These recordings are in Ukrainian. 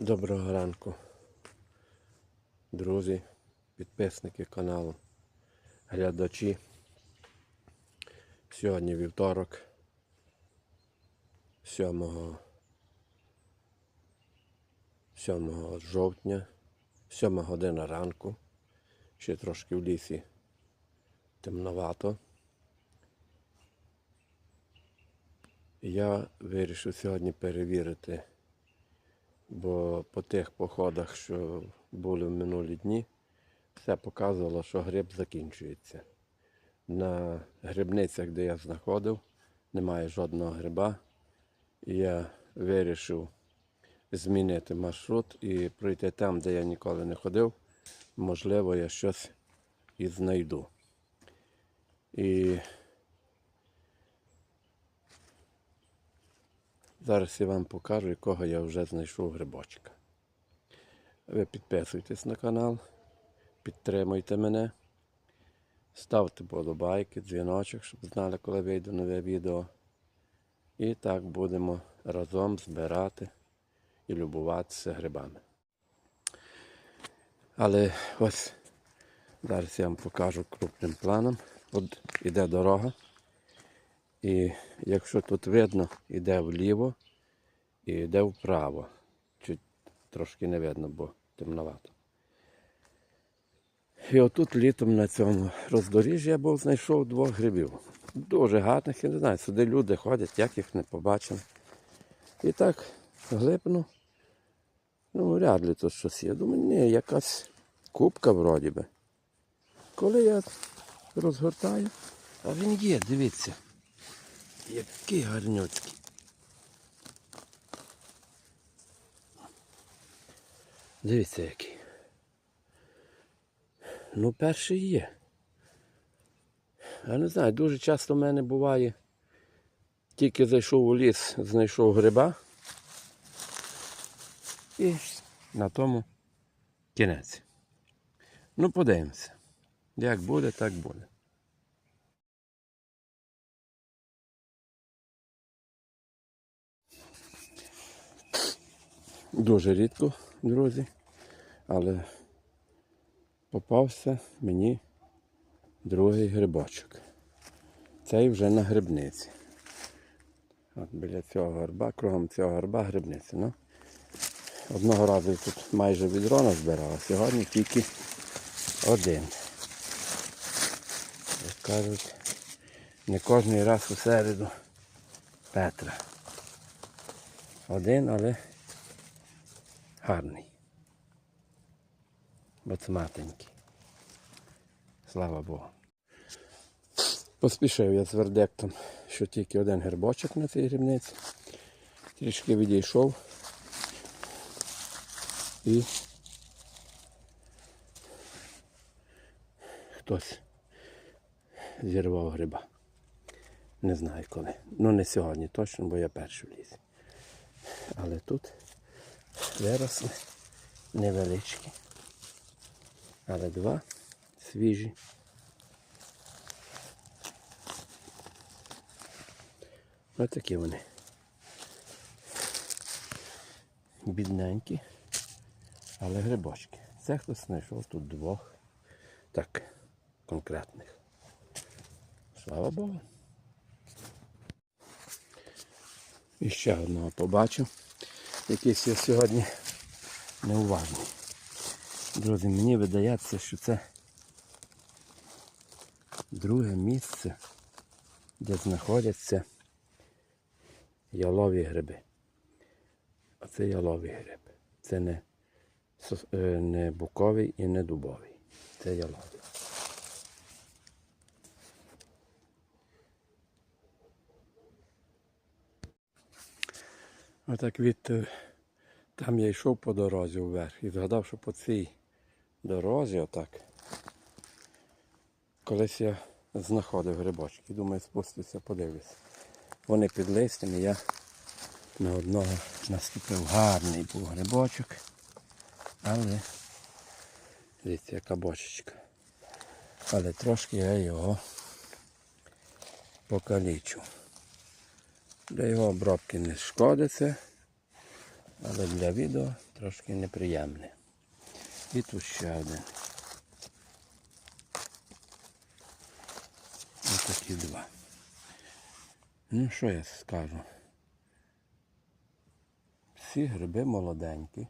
Доброго ранку, друзі, підписники каналу, глядачі. Сьогодні вівторок, 7, 7 жовтня, 7 година ранку. Ще трошки в лісі темновато. Я вирішив сьогодні перевірити бо по тих походах, що були в минулі дні, все показувало, що гриб закінчується. На грибницях, де я знаходив, немає жодного гриба. І я вирішив змінити маршрут і пройти там, де я ніколи не ходив. Можливо, я щось і знайду. І Зараз я вам покажу, якого я вже знайшов грибочка. Ви підписуйтесь на канал, підтримуйте мене, ставте подобайки, дзвіночок, щоб знали, коли вийде нове відео. І так будемо разом збирати і любуватися грибами. Але ось зараз я вам покажу крупним планом. От іде дорога. І якщо тут видно, іде вліво і йде вправо. Чуть трошки не видно, бо темновато. І отут літом на цьому роздоріжжі я був знайшов двох грибів. Дуже гарних, я не знаю, сюди люди ходять, як їх не побачив. І так глипну. Ну, вряд ли тут щось є. Думаю, ні, якась кубка вроді би. Коли я розгортаю, а він є, дивіться. Який гарнюцький. Дивіться який. Ну, перший є. Я не знаю, дуже часто в мене буває. Тільки зайшов у ліс, знайшов гриба. І на тому кінець. Ну, подивимося. Як буде, так буде. Дуже рідко, друзі, але попався мені другий грибочок. Цей вже на грибниці. От біля цього горба, кругом цього горба грибниця. Ну, одного разу я тут майже відро назбирав, а сьогодні тільки один. Як кажуть, не кожний раз у середу Петра. Один, але гарний. Боцматенький. Слава Богу. Поспішив я з вердиктом, що тільки один гербочок на цій грибниці. Трішки відійшов і хтось зірвав гриба. Не знаю коли. Ну не сьогодні точно, бо я перший в лісі. Але тут виросли невеличкі. Але два свіжі. Ось такі вони. Бідненькі, але грибочки. Це хтось знайшов тут двох так конкретних. Слава Богу. І ще одного побачив. Якийсь я сьогодні неуважний. Друзі, мені видається, що це друге місце, де знаходяться ялові гриби. А це яловий гриб. Це не, е, не буковий і не дубовий. Це яловий. Отак від е, там я йшов по дорозі вверх і згадав, що по цій дорозі отак. Колись я знаходив грибочки. Думаю, спустився, подивлюся. Вони під листям я на одного наступив гарний був грибочок. Але дивіться, яка бочечка. Але трошки я його покалічу. Для його обробки не шкодиться. Але для відео трошки неприємне. І тут ще один. Ось такі два. Ну, що я скажу? Всі гриби молоденькі.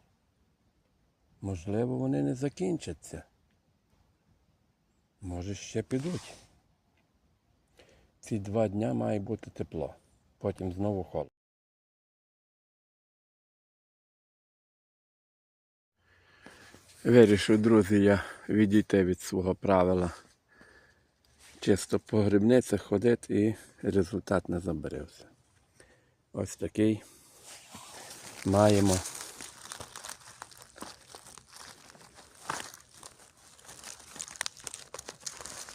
Можливо, вони не закінчаться. Може, ще підуть. Ці два дня має бути тепло. Потім знову холод. Вирішив, друзі, я відійти від свого правила. Чисто по грибницях ходити і результат не забарився. Ось такий маємо.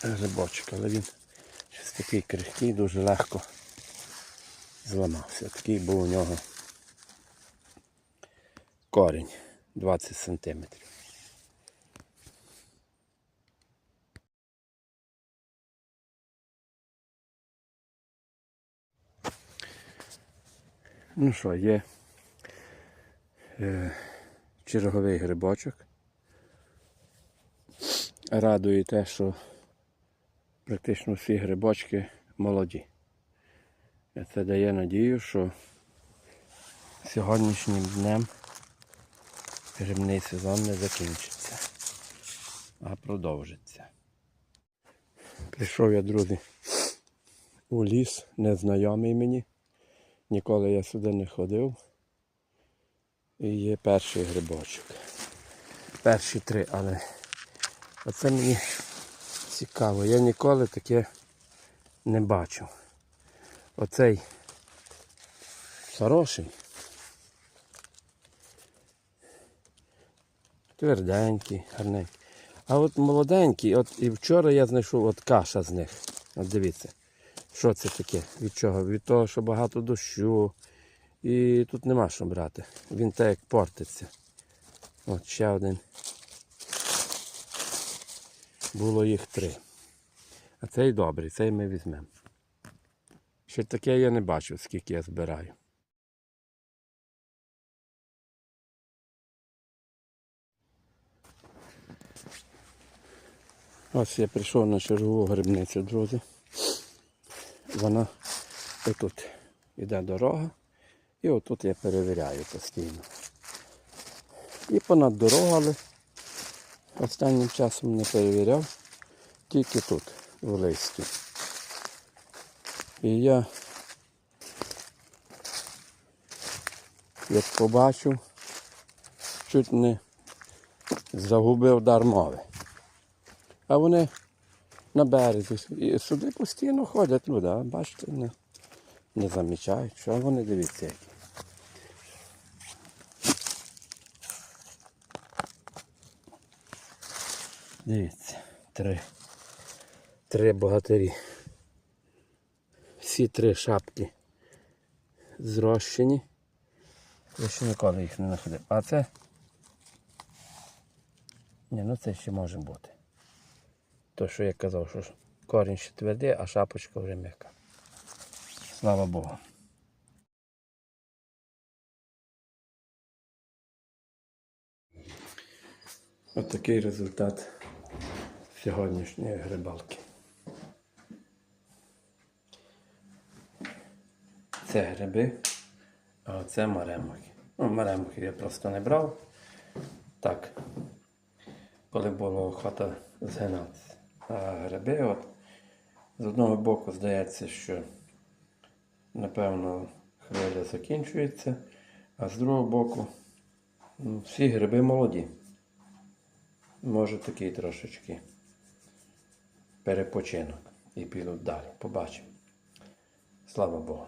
Грибочок, але він щось такий крихкий, дуже легко зламався. Такий був у нього корінь 20 сантиметрів. Ну що, є е, черговий грибочок. Радує те, що практично всі грибочки молоді. Це дає надію, що сьогоднішнім днем грибний сезон не закінчиться, а продовжиться. Прийшов я, друзі, у ліс, незнайомий мені. Ніколи я сюди не ходив. І є перший грибочок. Перші три, але оце мені цікаво. Я ніколи таке не бачив. Оцей хороший. Тверденький, гарненький. А от молоденький, от і вчора я знайшов от каша з них. От дивіться. Що це таке? Від чого? Від того, що багато дощу. І тут нема що брати. Він так як портиться. От ще один. Було їх три. А цей добрий, цей ми візьмемо. Ще таке я не бачив, скільки я збираю. Ось я прийшов на чергову грибницю, друзі. Вона отут йде дорога. І отут я перевіряю постійно. І понад дорогу, але останнім часом не перевіряв. Тільки тут, в листі. І я як побачив, чуть не загубив дар мови. А вони на березі. І сюди постійно ходять люди, а бачите, не, не замічають. Що вони дивіться. Дивіться, три. Три богатирі. Всі три шапки зрощені. Я ще ніколи їх не знаходив. А це. Ні, ну це ще може бути. То, що я казав, що корінь ще твердий, а шапочка вже м'яка. Слава Богу. Ось такий результат сьогоднішньої грибалки. Це гриби, а це маремухи. Ну, маремухи я просто не брав. Так, коли була охота згинатися. А гриби, от, з одного боку здається, що напевно хвиля закінчується, а з другого боку ну, всі гриби молоді. Може такий трошечки перепочинок і підуть далі. Побачимо. Слава Богу.